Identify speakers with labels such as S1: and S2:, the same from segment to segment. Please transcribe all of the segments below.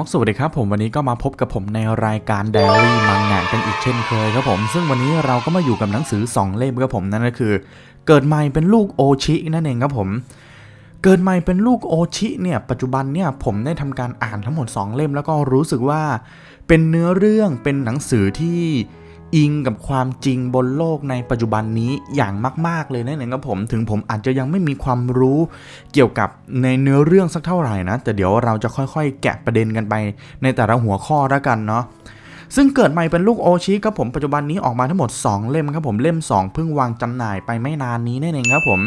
S1: ท็อกสวัสดีครับผมวันนี้ก็มาพบกับผมในรายการ Diary มังงะกันอีกเช่นเคยครับผม ซึ่งวันนี้เราก็มาอยู่กับหนังสือ 2 เล่มครับผมนั่นก็คือ เกิดใหม่เป็นลูกโอชินั่นเองครับผม เกิดใหม่เป็นลูกโอชิเนี่ยปัจจุบันเนี่ยผมได้ทำการอ่านทั้งหมด 2 เล่มแล้วก็รู้สึกว่า เป็นเนื้อเรื่องเป็นหนังสือที่ อิงกับความจริงบนโลกในปัจจุบันนี้อย่างมาก ๆ เลยนั่นเองครับผมถึงผมอาจจะยังไม่มีความรู้เกี่ยวกับในเนื้อเรื่องสักเท่าไหร่นะ แต่เดี๋ยวเราจะค่อยๆ แกะประเด็นกันไปในแต่ละหัวข้อแล้วกันเนาะซึ่งเกิดใหม่เป็นลูกโอชิครับผมปัจจุบันนี้ออกมาทั้งหมด 2 เล่มครับผมเล่ม 2 เพิ่งวางจำหน่ายไปไม่นานนี้นั่นเองครับผม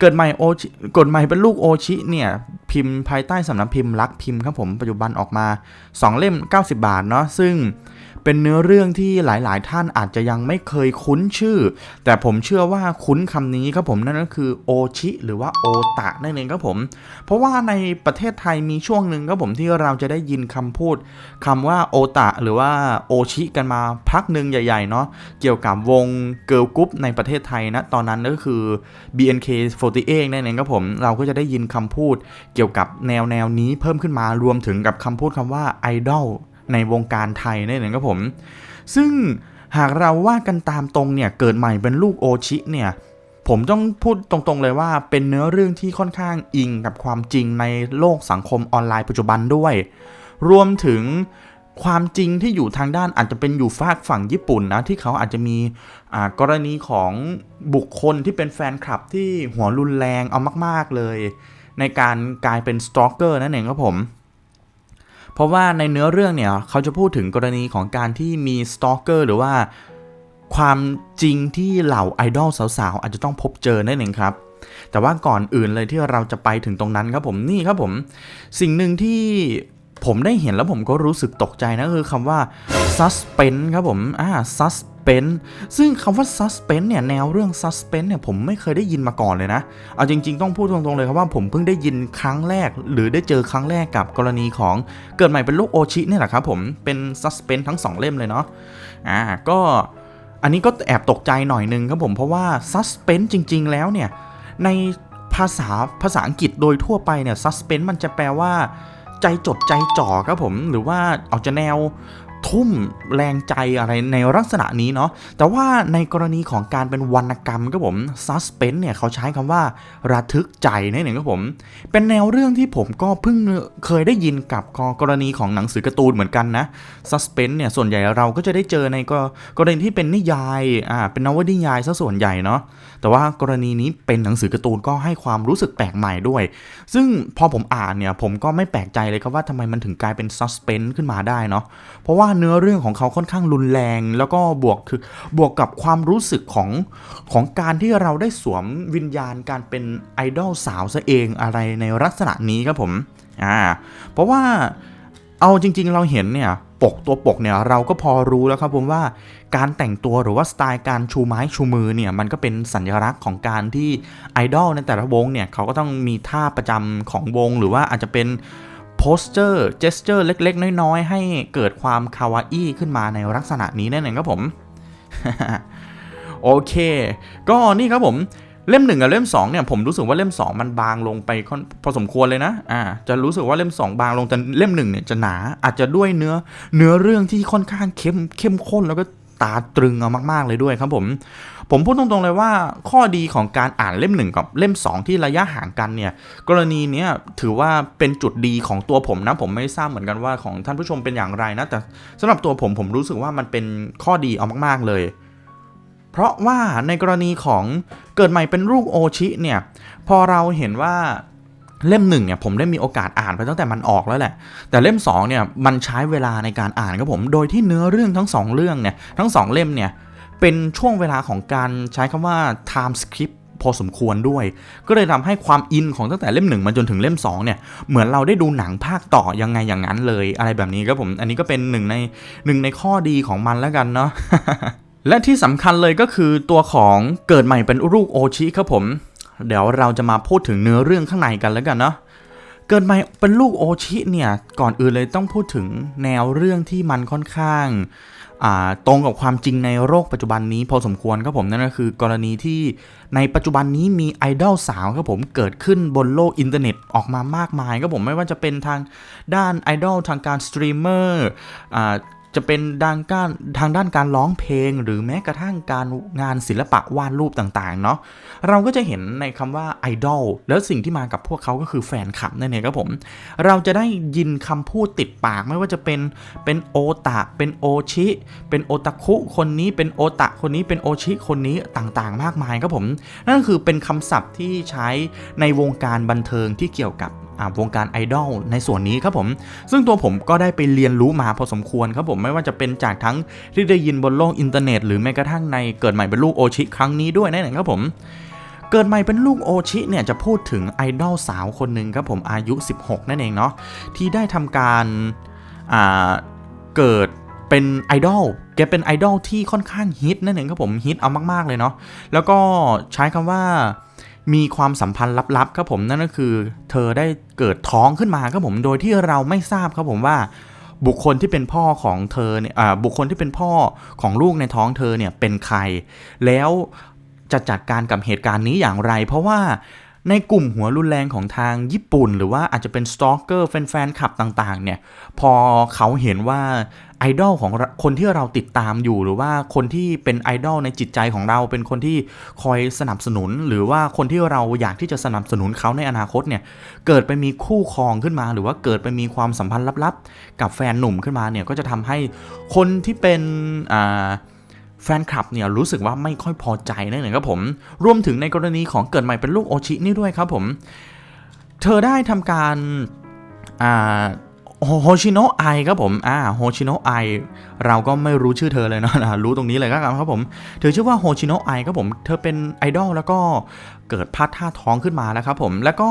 S1: เกิดใหม่โอชิกดใหม่เป็นลูกโอชิเนี่ยพิมพ์ภายใต้สำนักพิมพ์รักพิมพ์ครับผมปัจจุบันออกมา 2 เล่ม 90 บาทเนาะซึ่ง เป็นเนื้อเรื่องที่หลาย ๆ ท่านอาจจะยังไม่เคยคุ้นชื่อ แต่ผมเชื่อว่าคุ้นคำนี้ครับผมนั่นก็คือโอชิหรือว่าโอตะนั่นเองครับผม เพราะว่าในประเทศไทยมีช่วงหนึ่งครับผมที่เราจะได้ยินคำพูดคำว่าโอตะหรือว่าโอชิกันมาพักหนึ่งใหญ่ ๆ เนาะเกี่ยวกับวงเกิร์ลกรุ๊ปในประเทศไทยนะ ตอนนั้นก็คือ BNK48 นั่นเองครับผมเราก็จะได้ยินคำพูดเกี่ยวกับแนวแนวนี้เพิ่มขึ้นมารวมถึงกับคำพูดคำว่าไอดอล ในวงการไทยนั่นเองครับผม ซึ่งหากเราว่ากันตามตรงเนี่ยเกิดใหม่เป็นลูกโอชิเนี่ยผมต้องพูดตรงๆเลยว่าเป็นเนื้อเรื่องที่ค่อนข้างอิงกับความจริงในโลกสังคมออนไลน์ปัจจุบันด้วย รวมถึงความจริงที่อยู่ทางด้านอาจจะเป็นอยู่ฝากฝั่งญี่ปุ่นนะที่เขาอาจจะมีกรณีของบุคคลที่เป็นแฟนคลับที่หัวรุนแรงเอามาก ๆเลย ในการกลายเป็นสตอกเกอร์นั่นเองครับผม เพราะว่าในเนื้อเรื่องเนี่ยเขาจะพูดถึงกรณีของการที่มีสตอกเกอร์หรือว่าความจริงที่เหล่าไอดอลสาวๆ อาจจะต้องพบเจอนั่นเองครับ แต่ว่าก่อนอื่นเลยที่เราจะไปถึงตรงนั้นครับผมนี่ครับผม สิ่งหนึ่งที่ ผมได้เห็นแล้วผมก็รู้สึกตกใจนะคือคำว่า suspense ครับผมอ่า suspense ซึ่งคำว่า suspense เนี่ยแนวเรื่อง suspense เนี่ยผมไม่เคยได้ยินมาก่อนเลยนะ เอาจริง ๆ ต้องพูดตรงๆเลยครับว่าผมเพิ่งได้ยินครั้งแรก หรือได้เจอครั้งแรกกับกรณีของเกิดใหม่เป็นโรคโอชิเนี่ยแหละครับผมเป็น suspense ทั้ง 2 เล่มเลยเนาะอ่าก็อันนี้ก็แอบตกใจหน่อยนึงครับผมเพราะว่า suspense จริง ๆ แล้วเนี่ยในภาษาภาษาอังกฤษโดยทั่วไปเนี่ย suspense มันจะแปลว่า ใจจดใจจ่อครับผมหรือว่าเอาจะแนว ทุ่มแรงใจอะไรในลักษณะนี้เนาะแต่ว่าในกรณีของการเป็นวรรณกรรมครับผมซัสเพนเนี่ยเขาใช้คำว่าระทึกใจนั่นเองครับผม เป็นแนวเรื่องที่ผมก็เพิ่งเคยได้ยินกับกรณีของหนังสือการ์ตูนเหมือนกันนะซัสเพนเนี่ยส่วนใหญ่เราก็จะได้เจอในกรณีที่เป็นนิยายอ่าเป็นนวนิยายซะส่วนใหญ่เนาะแต่ว่ากรณีนี้เป็นหนังสือการ์ตูนก็ให้ความรู้สึกแปลกใหม่ด้วย ซึ่งพอผมอ่านเนี่ยผมก็ไม่แปลกใจเลยครับว่าทำไมมันถึงกลายเป็นซัสเพนขึ้นมาได้เนาะเพราะว่าเนื้อเรื่องของเขาค่อนข้างรุนแรง แล้วก็บวกคือบวกกับความรู้สึกของของการที่เราได้สวมวิญญาณการเป็นไอดอลสาวซะเองอะไรในลักษณะนี้ครับผมอ่าเพราะว่าเอาจริง ๆ เราเห็นเนี่ยปกตัวปกเนี่ยเราก็พอรู้แล้วครับผมว่าการแต่งตัวหรือว่าสไตล์การชูไม้ชูมือเนี่ยมันก็เป็นสัญลักษณ์ของการที่ไอดอลในแต่ละวงเนี่ยเขาก็ต้องมีท่าประจำของวงหรือว่าอาจจะเป็น สเจอร์เจสเจอร์เล็ก ๆ น้อย ๆ ให้เกิดความคาวาอี้ขึ้นมาในลักษณะนี้นั่นเองครับผม โอเค ก็นี่ครับผมเล่มหนึ่งกับเล่ม2เนี่ยผมรู้สึกว่าเล่ม 2 มันบางลงไปพอสมควรเลยนะอ่าจะรู้สึกว่าเล่ม 2 บางลงแต่เล่ม1เนี่ยจะหนาอาจจะด้วยเนื้อเนื้อเรื่องที่ค่อนข้างเข้มเข้มข้นแล้วก็ตาตรึงเอามากๆเลยด้วยครับผม ผมพูดตรงๆเลยว่าข้อดีของการอ่านเล่มหนึ่งกับเล่ม 2 ที่ระยะห่างกันเนี่ยกรณีนี้ถือว่าเป็นจุดดีของตัวผมนะผมไม่ทราบเหมือนกันว่าของท่านผู้ชมเป็นอย่างไรนะแต่สำหรับตัวผมผมรู้สึกว่ามันเป็นข้อดีเอามากๆเลย เพราะว่าในกรณีของเกิดใหม่เป็นลูกโอชิเนี่ยพอเราเห็นว่าเล่มหนึ่งเนี่ยผมได้มีโอกาสอ่านไปตั้งแต่มันออกแล้วแหละ แต่เล่ม2เนี่ยมันใช้เวลาในการอ่านครับผม โดยที่เนื้อเรื่องทั้ง 2 เรื่องเนี่ยทั้ง 2 เล่มเนี่ย เป็นช่วงเวลาของการใช้คำว่า time script พอสมควรด้วย ก็เลยทำให้ความอินของตั้งแต่เล่มหนึ่งมาจนถึงเล่ม2เนี่ย เหมือนเราได้ดูหนังภาคต่อยังไงอย่างนั้นเลย อะไรแบบนี้ครับผม อันนี้ก็เป็นหนึ่งในหนึ่งในข้อดีของมันแล้วกันเนาะ และที่สำคัญเลยก็คือตัวของเกิดใหม่เป็นลูกโอชิครับผม เดี๋ยวเราจะมาพูดถึงเนื้อเรื่องข้างในกันแล้วกันเนาะ เกิดใหมาเป็นลูกโอชิเนี่ย ก่อนอื่นเลยต้องพูดถึงแนวเรื่องที่มันค่อนข้าง ตรงกับความจริงในโลกปัจจุบันนี้พอสมควรครับผมนั่นก็คือกรณีที่ในปัจจุบันนี้มีไอดอลสาวครับผมเกิดขึ้นบนโลกอินเทอร์เน็ตออกมามากมายครับผมไม่ว่าจะเป็นทางด้านไอดอลทางการสตรีมเมอร์จะเป็นด้านการทางด้านการร้องเพลง หรือแม้กระทั่งการงานศิลปะวาดรูปต่างๆเนาะเราก็จะเห็นในคำว่าไอดอลแล้วสิ่งที่มากับพวกเขาก็คือแฟนคลับนั่นเองครับผม เราจะได้ยินคำพูดติดปากไม่ว่าจะเป็นเป็นโอตะเป็นโอชิ เป็นโอตาคุคนนี้เป็นโอตะคนนี้เป็นโอชิคนนี้ต่างๆ มากมายครับผม นั่นคือเป็นคำศัพท์ที่ใช้ในวงการบันเทิงที่เกี่ยวกับ วงการไอดอลในส่วนนี้ครับผม ซึ่งตัวผมก็ได้ไปเรียนรู้มาพอสมควรครับผมไม่ว่าจะเป็นจากทั้งที่ได้ยินบนโลกอินเทอร์เน็ตหรือแม้กระทั่งในเกิดใหม่เป็นลูกโอชิครั้งนี้ด้วยนั่นเองครับผมเกิดใหม่เป็นลูกโอชิเนี่ยจะพูดถึงไอดอลสาวคนหนึ่งครับผมอายุ 16 นั่นเองเนาะที่ได้ทำการเกิดเป็นไอดอลแกเป็นไอดอลที่ค่อนข้างฮิตนั่นเองครับผมฮิตเอามากๆเลยเนาะแล้วก็ใช้คำว่า มีความสัมพันธ์ลับๆครับผมนั่นก็คือ เธอได้เกิดท้องขึ้นมาครับผมโดยที่เราไม่ทราบครับผมว่า บุคคลที่เป็นพ่อของเธอเนี่ยบุคคลที่เป็นพ่อของลูกในท้องเธอเนี่ยเป็นใคร แล้วจะจัดการกับเหตุการณ์นี้อย่างไร เพราะว่าในกลุ่มหัวรุนแรงของทางญี่ปุ่น หรือว่าอาจจะเป็นสตอกเกอร์แฟนๆคลับต่างๆเนี่ยพอเขาเห็นว่า ไอดอลของคนที่เราติดตามอยู่หรือว่าคนที่เป็นไอดอลในจิตใจของเรา เป็นคนที่คอยสนับสนุน หรือว่าคนที่เราอยากที่จะสนับสนุนเขาในอนาคตเนี่ยเกิดไปมีคู่ครองขึ้นมา หรือว่าเกิดไปมีความสัมพันธ์ลับๆ กับแฟนหนุ่มขึ้นมาเนี่ยก็จะทำให้คนที่เป็นอ่าแฟนคลับเนี่ยรู้สึกว่าไม่ค่อยพอใจนั่นเองครับผม รวมถึงในกรณีของเกิดใหม่เป็นลูกโอชินี่ด้วยครับผม เธอได้ทำการอ่า โฮชิโนะไอครับผมอ่าโฮชิโนะไอเราก็ไม่รู้ชื่อเธอเลยเนาะรู้ตรงนี้เลยก็ครับผมเธอชื่อว่าโฮชิโนะไอครับผม เธอเป็นไอดอลแล้วก็ เกิดพลาดท่าท้องขึ้นมาแล้วครับผมแล้วก็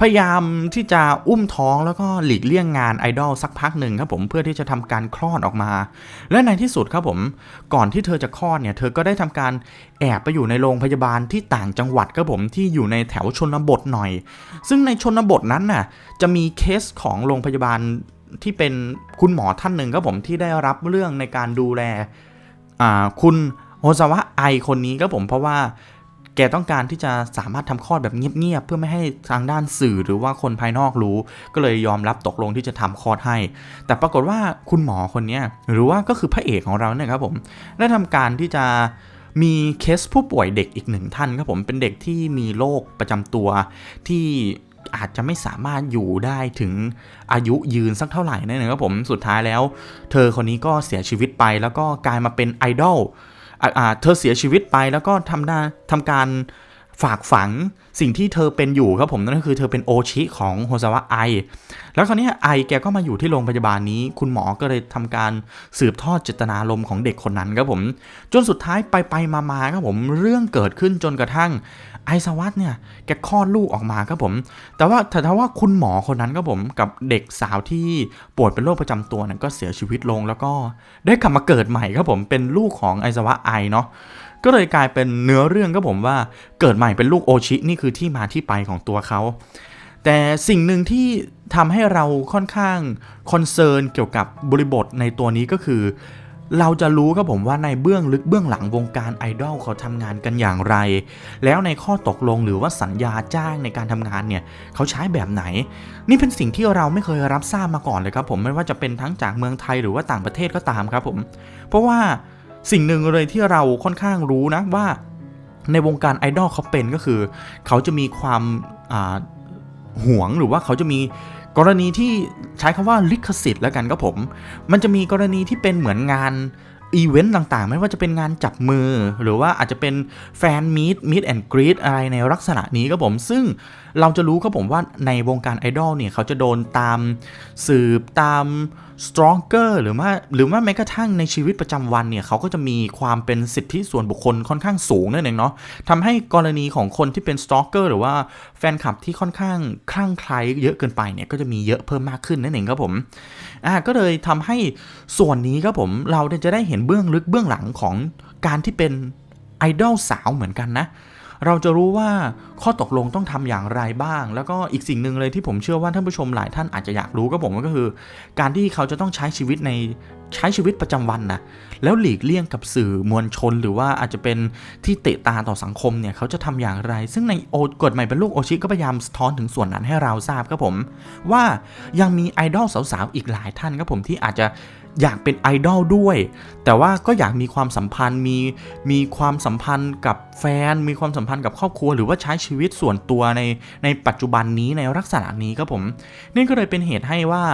S1: พยายามที่จะอุ้มท้องแล้วก็หลีกเลี่ยงงานไอดอลสักพักหนึ่งครับผมเพื่อที่จะทำการคลอดออกมา และในที่สุดครับผมก่อนที่เธอจะคลอดเนี่ยเธอก็ได้ทำการแอบไปอยู่ในโรงพยาบาลที่ต่างจังหวัดครับผมที่อยู่ในแถวชนบทหน่อย ซึ่งในชนบทนั้นน่ะจะมีเคสของโรงพยาบาลที่เป็นคุณหมอท่านหนึ่งครับผมที่ได้รับเรื่องในการดูแลคุณโฮซาวะไอคนนี้ครับผมเพราะว่า แกต้องการที่จะสามารถทำคลอดแบบเงียบๆเพื่อไม่ให้ทางด้านสื่อหรือว่าคนภายนอกรู้ ก็เลยยอมรับตกลงที่จะทำคลอดให้ แต่ปรากฏว่าคุณหมอคนนี้หรือว่าก็คือพระเอกของเราเนี่ยครับผมได้ทำการที่จะมีเคสผู้ป่วยเด็กอีกหนึ่งท่านครับผมเป็นเด็กที่มีโรคประจำตัวที่อาจจะไม่สามารถอยู่ได้ถึงอายุยืนสักเท่าไหร่นั่นเองครับผมสุดท้ายแล้ว เธอคนนี้ก็เสียชีวิตไปแล้วก็กลายมาเป็นไอดอล เธอเสียชีวิตไปแล้วก็ทำได้ทำการ ฝากฝังสิ่งที่เธอเป็นอยู่ครับผมนั่นก็คือเธอเป็นโอชิของโฮซาวะไอ แล้วคราวนี้ไอแกก็มาอยู่ที่โรงพยาบาลนี้ คุณหมอก็เลยทำการสืบทอดเจตนารมณ์ของเด็กคนนั้นครับผมจนสุดท้ายไปไปมามาครับผมเรื่องเกิดขึ้นจนกระทั่งไอสวัตเนี่ยแกคลอดลูกออกมาครับผม แต่ว่าแต่ถ้าว่าคุณหมอคนนั้นครับผมกับเด็กสาวที่ป่วยเป็นโรคประจำตัวนั้นก็เสียชีวิตลงแล้วก็ได้กลับมาเกิดใหม่ครับผมเป็นลูกของไอสวะไอเนาะ ก็เลยกลายเป็นเนื้อเรื่องก็ผมว่าเกิดใหม่เป็นลูกโอชินี่คือที่มาที่ไปของตัวเขา แต่สิ่งหนึ่งที่ทำให้เราค่อนข้างคอนเซิร์นเกี่ยวกับบริบทในตัวนี้ก็คือ เราจะรู้ครับผมว่าในเบื้องลึกเบื้องหลังวงการไอดอลเขาทำงานกันอย่างไร แล้วในข้อตกลงหรือว่าสัญญาจ้างในการทำงานเนี่ยเขาใช้แบบไหน นี่เป็นสิ่งที่เราไม่เคยรับทราบมาก่อนเลยครับผมไม่ว่าจะเป็นทั้งจากเมืองไทยหรือว่าต่างประเทศก็ตามครับผม เพราะว่า สิ่งหนึ่งเลยที่เราค่อนข้างรู้นะว่าในวงการไอดอลเขาเป็นก็คือ เขาจะมีความห่วงหรือว่าเขาจะมีกรณีที่ใช้คำว่าลิขสิทธิ์แล้วกันครับผม มันจะมีกรณีที่เป็นเหมือนงาน อีเวนต์ต่างๆ ไม่ว่าจะเป็นงานจับมือ หรือว่าอาจจะเป็นแฟนมีดมีดแอนด์กรีดอะไรในลักษณะนี้ครับผม ซึ่งเราจะรู้ครับผมว่าในวงการไอดอลเนี่ย เขาจะโดนตามสืบตาม stronger หรือว่าหรือว่าแม้กระทั่งในชีวิตประจำวันเนี่ย เขาก็จะมีความเป็นสิทธิส่วนบุคคลค่อนข้างสูงนั่นเองเนาะทำให้กรณีของคนที่เป็น stalker หรือว่าแฟนคลับที่ค่อนข้างคลั่งไคล้เยอะเกินไปเนี่ยก็จะมีเยอะเพิ่มมากขึ้นนั่นเองครับผม อ่าก็เลยทำให้ส่วนนี้ครับผมเราจะได้เห็นเบื้องลึกเบื้องหลังของการที่เป็นไอดอลสาวเหมือนกันนะ เราจะรู้ว่าข้อตกลงต้องทำอย่างไรบ้าง แล้วก็อีกสิ่งหนึ่งเลยที่ผมเชื่อว่าท่านผู้ชมหลายท่านอาจจะอยากรู้ก็ผมก็คือ การที่เขาจะต้องใช้ชีวิตในใช้ชีวิตประจำวันนะแล้วหลีกเลี่ยงกับสื่อมวลชน หรือว่าอาจจะเป็นที่เตะตาต่อสังคมเนี่ยเขาจะทำอย่างไร ซึ่งในโอกฎใหม่เป็นลูกโอชิก็พยายามสะท้อนถึงส่วนนั้นให้เราทราบครับผม ว่ายังมีไอดอลสาวๆอีกหลายท่านครับผมที่อาจจะ อยากเป็นไอดอลด้วย แต่ว่าก็อยากมีความสัมพันธ์มีมีความสัมพันธ์กับแฟน มีความสัมพันธ์กับครอบครัว หรือว่าใช้ชีวิตส่วนตัวในในปัจจุบันนี้ในลักษณะนี้ครับผมนี่ก็เลยเป็นเหตุให้ว่า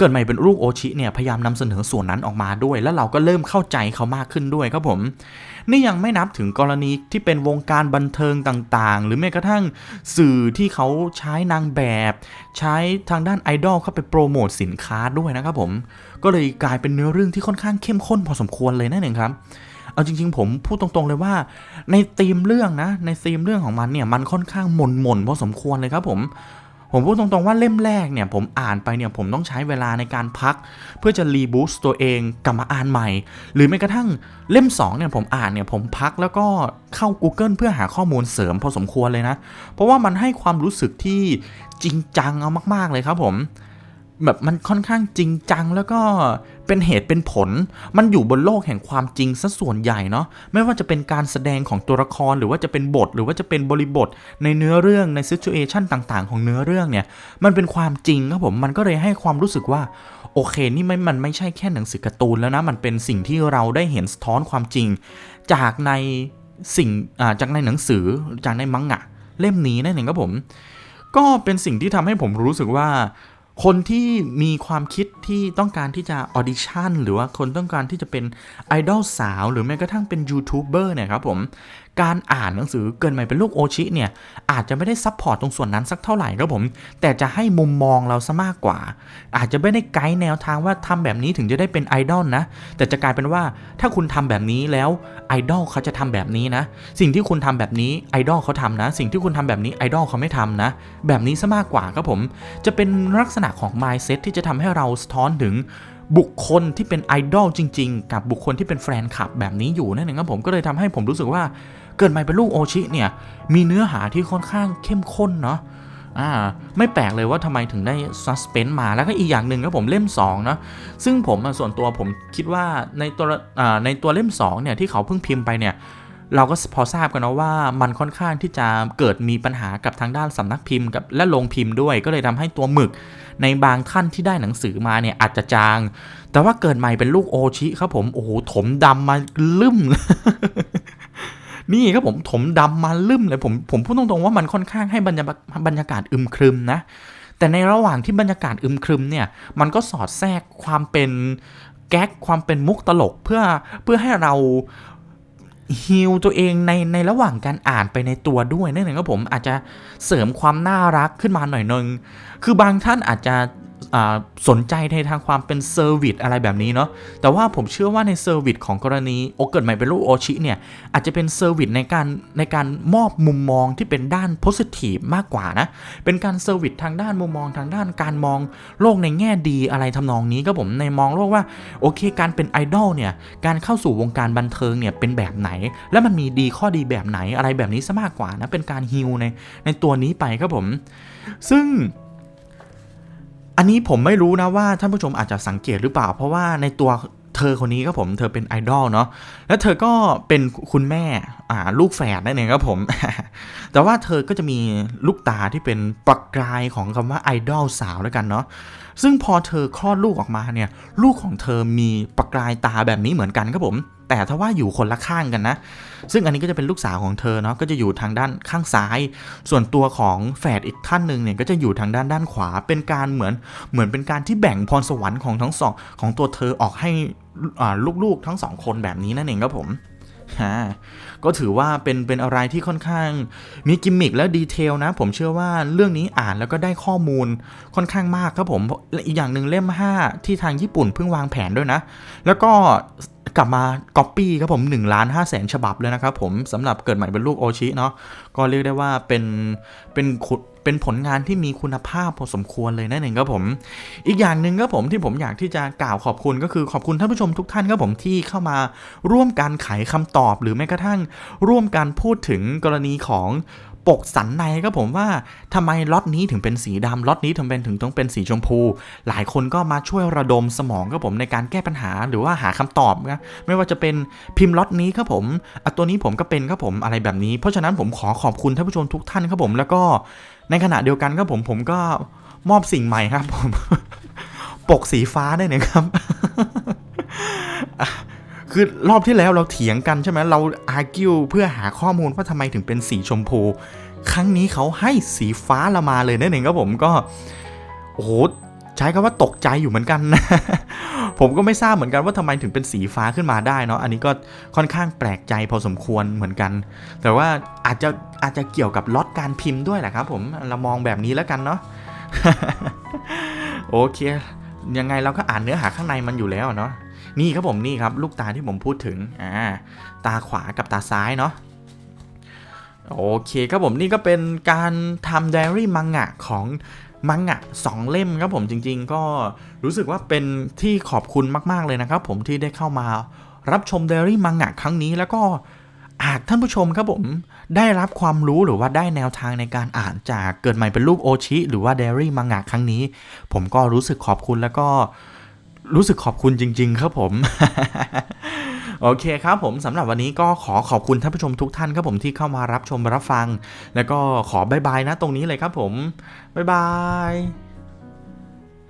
S1: เกิดใหม่เป็นลูกโอชิเนี่ยพยายามนำเสนอส่วนนั้นออกมาด้วย แล้วเราก็เริ่มเข้าใจเขามากขึ้นด้วยครับผม นี่ยังไม่นับถึงกรณีที่เป็นวงการบันเทิงต่างๆ หรือแม้กระทั่งสื่อที่เขาใช้นางแบบ ใช้ทางด้านไอดอลเข้าไปโปรโมทสินค้าด้วยนะครับผม ก็เลยกลายเป็นเนื้อเรื่องที่ค่อนข้างเข้มข้นพอสมควรเลยนั่นเองครับเอาจริง ๆ ผมพูดตรงๆเลยว่า ในธีมเรื่องนะ ในธีมเรื่องของมันเนี่ยมันค่อนข้างหม่นๆพอสมควรเลยครับผม ผมพูดตรงๆว่าเล่มแรกเนี่ยผมอ่านไปเนี่ยผมต้องใช้เวลาในการพัก เพื่อจะรีบูสต์ตัวเองกลับมาอ่านใหม่ หรือแม้กระทั่งเล่ม2เนี่ยผมอ่านเนี่ยผมพักแล้วก็เข้า Google เพื่อหาข้อมูลเสริมพอสมควรเลยนะ เพราะว่ามันให้ความรู้สึกที่จริงจังเอามากๆเลยครับผม แบบมันค่อนข้างจริงจังแล้วก็เป็นเหตุเป็นผล มันอยู่บนโลกแห่งความจริงซะส่วนใหญ่เนาะไม่ว่าจะเป็นการแสดงของตัวละครหรือว่าจะเป็นบท หรือว่าจะเป็นบริบทในเนื้อเรื่องในซิ t u เอชันต่างๆ ของเนื้อเรื่องเนี่ย มันเป็นความจริงครับผมมันก็เลยให้ความรู้สึกว่าโอเคนี่ไม่มันไม่ใช่แค่หนังสือการ์ตูนแล้วนะมันเป็นสิ่งที่เราได้เห็นสะท้อนความจริง จากในสิ่งาจากในหนังสือจากในมังงะเล่มนี้นั่นเองครับผม ก็เป็นสิ่งที่ทำให้ผมรู้สึกว่า คนที่มีความคิดที่ต้องการที่จะออดิชั่นหรือว่าคนต้องการที่จะเป็นไอดอลสาว หรือแม้กระทั่งเป็นยูทูบเบอร์เนี่ยครับผม การอ่านหนังสือเกินใหม่เป็นลูกโอชิเนี่ยอาจจะไม่ได้ซัพพอร์ตตรงส่วนนั้นสักเท่าไหร่ครับผม แต่จะให้มุมมองเราซะมากกว่า อาจจะไม่ได้ไกด์แนวทางว่าทำแบบนี้ถึงจะได้เป็นไอดอลนะ แต่จะกลายเป็นว่าถ้าคุณทำแบบนี้แล้วไอดอลเขาจะทำแบบนี้นะ สิ่งที่คุณทำแบบนี้ไอดอลเขาทำนะ สิ่งที่คุณทำแบบนี้ไอดอลเขาไม่ทำนะ แบบนี้ซะมากกว่าครับผม จะเป็นลักษณะของ mindset ที่จะทำให้เราสะท้อนถึงบุคคลที่เป็นไอดอลจริง ๆ กับบุคคลที่เป็นแฟนคลับแบบนี้อยู่นั่นเองครับผมก็เลยทำให้ผมรู้สึกว่า เกิดใหม่เป็นลูกโอชิเนี่ย มีเนื้อหาที่ค่อนข้างเข้มข้นเนาะอ่าไม่แปลกเลยว่าทำไมถึงได้ซัสเพนมาแล้วก็อีกอย่างหนึ่งครับผมเล่ม2เนาะซึ่งผมส่วนตัวผมคิดว่าในตัวในตัวเล่ม2เนี่ยที่เขาเพิ่งพิมพ์ไปเนี่ยเราก็พอทราบกันนะว่ามันค่อนข้างที่จะเกิดมีปัญหากับทางด้านสำนักพิมพ์กับและโรงพิมพ์ด้วย ก็เลยทำให้ตัวหมึก ในบางท่านที่ได้หนังสือมาเนี่ยอาจจะจาง แต่ว่าเกิดใหม่เป็นลูกโอชิครับผมโอ้โหถมดำมาลืม นี่ครับผมถมดำมาลืมเลยผมผมพูดตรงๆว่ามันค่อนข้างให้บรรยากาศบรรยากาศอึมครึมนะ แต่ในระหว่างที่บรรยากาศอึมครึมเนี่ย มันก็สอดแทรกความเป็นแก๊กความเป็นมุกตลกเพื่อเพื่อให้เราฮิลตัวเองในในระหว่างการอ่านไปในตัวด้วยนั่นเองครับผมอาจจะเสริมความน่ารักขึ้นมาหน่อยนึงคือบางท่านอาจจะ สนใจในทางความเป็นเซอร์วิสอะไรแบบนี้เนาะแต่ว่าผมเชื่อว่าในเซอร์วิสของกรณีโอเกิดใหม่เป็นลูกโอชิเนี่ย อาจจะเป็นเซอร์วิสในการในการมอบมุมมองที่เป็นด้านโพสิทีฟมากกว่านะ เป็นการเซอร์วิสทางด้านมุมมองทางด้านการมองโลกในแง่ดีอะไรทำนองนี้ก็ผมในมองโลกว่าโอเค การเป็นไอดอลเนี่ยการเข้าสู่วงการบันเทิงเนี่ยเป็นแบบไหน แล้วมันมีดีข้อดีแบบไหนอะไรแบบนี้ซะมากกว่านะเป็นการฮิลในในตัวนี้ไปครับผม ซึ่ง อันนี้ผมไม่รู้นะว่าท่านผู้ชมอาจจะสังเกตหรือเปล่า เพราะว่าในตัวเธอคนนี้ครับผมเธอเป็นไอดอลเนาะแล้วเธอก็เป็นคุณแม่อ่าลูกแฝดนั่นเองครับผม แต่ว่าเธอก็จะมีลูกตาที่เป็นประกายของคำว่าไอดอลสาวแล้วกันเนาะซึ่งพอเธอคลอดลูกออกมาเนี่ย ลูกของเธอมีประกายตาแบบนี้เหมือนกันครับผมแต่ถ้าว่าอยู่คนละข้างกันนะ ซึ่งอันนี้ก็จะเป็นลูกสาวของเธอเนาะ ก็จะอยู่ทางด้านข้างซ้าย ส่วนตัวของแฝดอีกท่านหนึ่งเนี่ยก็จะอยู่ทางด้านด้านขวา เป็นการเหมือนเหมือนเป็นการที่แบ่งพรสวรรค์ของทั้งสองของตัวเธอออกให้ลูกๆทั้งสองคนแบบนี้นั่นเองครับผม ฮะก็ถือว่าเป็นเป็นอะไรที่ค่อนข้าง มีกิมมิคและดีเทลนะ ผมเชื่อว่าเรื่องนี้อ่านแล้วก็ได้ข้อมูลค่อนข้างมากครับผมและอีกอย่างหนึ่งเล่ม 5 ที่ทางญี่ปุ่นเพิ่งวางแผนด้วยนะ แล้วก็ กลับมาก๊อปปี้ครับผม1ล้าน5แสนฉบับเลยนะครับผมสำหรับเกิดใหม่เป็นลูกโอชิเนาะก็เรียกได้ว่าเป็นเป็นขุดเป็นผลงานที่มีคุณภาพพอสมควรเลยนั่นเองครับผม อีกอย่างหนึ่งครับผมที่ผมอยากที่จะกล่าวขอบคุณก็คือขอบคุณท่านผู้ชมทุกท่านครับผมที่เข้ามาร่วมการไขคำตอบหรือแม้กระทั่งร่วมการพูดถึงกรณีของ ปกสันในครับผมว่าทำไมล็อตนี้ถึงเป็นสีดำล็อตนี้ถึงเป็นถึงต้องเป็นสีชมพู หลายคนก็มาช่วยระดมสมองครับผมในการแก้ปัญหาหรือว่าหาคำตอบนะไม่ว่าจะเป็นพิมพ์ล็อตนี้ครับผมอะตัวนี้ผมก็เป็นครับผมอะไรแบบนี้ เพราะฉะนั้นผมขอขอบคุณท่านผู้ชมทุกท่านครับผมแล้วก็ในขณะเดียวกันครับผมผมก็มอบสิ่งใหม่ครับผม ปกสีฟ้าได้เนี่ยครับ คือรอบที่แล้วเราเถียงกันใช่ไหมเราอาร์กิวเพื่อหาข้อมูลว่าทำไมถึงเป็นสีชมพู ครั้งนี้เขาให้สีฟ้าเรามาเลยนั่นเองครับผมก็โอ้โหใช้คำว่าตกใจอยู่เหมือนกันนะผมก็ไม่ทราบเหมือนกันว่าทำไมถึงเป็นสีฟ้าขึ้นมาได้เนาะอันนี้ก็ค่อนข้างแปลกใจพอสมควรเหมือนกัน แต่ว่าอาจจะอาจจะเกี่ยวกับล็อตการพิมพ์ด้วยแหละครับ ผมเรามองแบบนี้แล้วกันเนาะโอเค ยังไงเราก็อ่านเนื้อหาข้างในมันอยู่แล้วเนาะ นี่ครับผมนี่ครับลูกตาที่ผมพูดถึงอ่าตาขวากับตาซ้ายเนาะโอเคครับผมนี่ก็เป็นการทำไดอารี่มังงะของมังงะสองเล่มครับผมจริง ๆ ก็รู้สึกว่าเป็นที่ขอบคุณมาก ๆ เลยนะครับผมที่ได้เข้ามารับชมไดอารี่มังงะครั้งนี้แล้วก็หากท่านผู้ชมครับผมได้รับความรู้หรือว่าได้แนวทางในการอ่านจากเกิดใหม่เป็นลูกโอชิ หรือว่าไดอารี่มังงะครั้งนี้ ผมก็รู้สึกขอบคุณแล้วก็ รู้สึกขอบคุณจริง ๆ ครับผม โอเคครับผมสำหรับวันนี้ก็ขอขอบคุณท่านผู้ชมทุกท่านครับผมที่เข้ามารับชมรับฟัง แล้วก็ขอบายบายนะตรงนี้เลยครับผมบายบาย